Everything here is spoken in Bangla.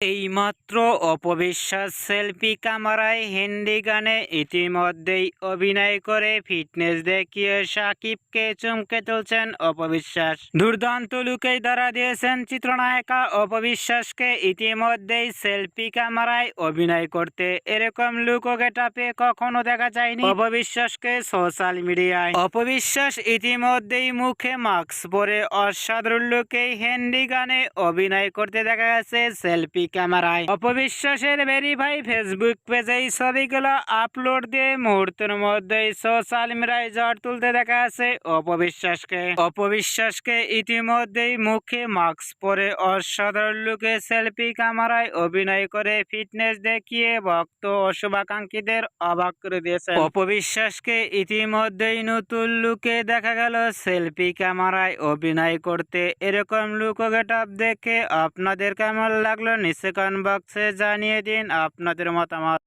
এইমাত্র অপবিশ্বাস সেলফি ক্যামেরায় হিন্দি গানে ইতিমধ্যেই অভিনয় করে ফিটনেস দেখিয়ে সাকিবকে চমকে তুলছেন অপবিশ্বাস। দুর্দান্ত লুকেই দ্বারা দিয়েছেন চিত্রনায়িকা অপবিশ্বাসকে। ইতিমধ্যেই সেলফি ক্যামেরায় অভিনয় করতে এরকম লুক গেটাপে কখনো দেখা যায়নি অপবিশ্বাসকে সোশ্যাল মিডিয়ায়। অপবিশ্বাস ইতিমধ্যেই মুখে মাস্ক পরে অসাধারণ লুকেই হিন্দি গানে অভিনয় করতে দেখা গেছে সেলফি ক্যামেরায়। অপবিশ্বাসের ভেরিফাই ফেসবুক পেজে এই ছবিগুলো আপলোড দিয়ে মুহূর্তের মধ্যেই সোশ্যাল মিডিয়ায় ঝড় তুলতে দেখা গেছে অপবিশ্বাসকে। অপবিশ্বাসকে ইতিমধ্যেই মুখে মাস্ক পরে অসাধারণ লুকে সেলফি ক্যামেরায় অভিনয় করে ফিটনেস দেখিয়ে ভক্ত ও শুভাকাঙ্ক্ষীদের অবাক করে দিয়েছে অপবিশ্বাসকে ইতিমধ্যেই নতুন লুকে দেখা গেল সেলফি ক্যামেরায় অভিনয় করতে। এরকম লুক ও গেট দেখে আপনাদের কেমন লাগল নিচে কমেন্ট বক্সে জানিয়ে দিন আপনাদের মতামত।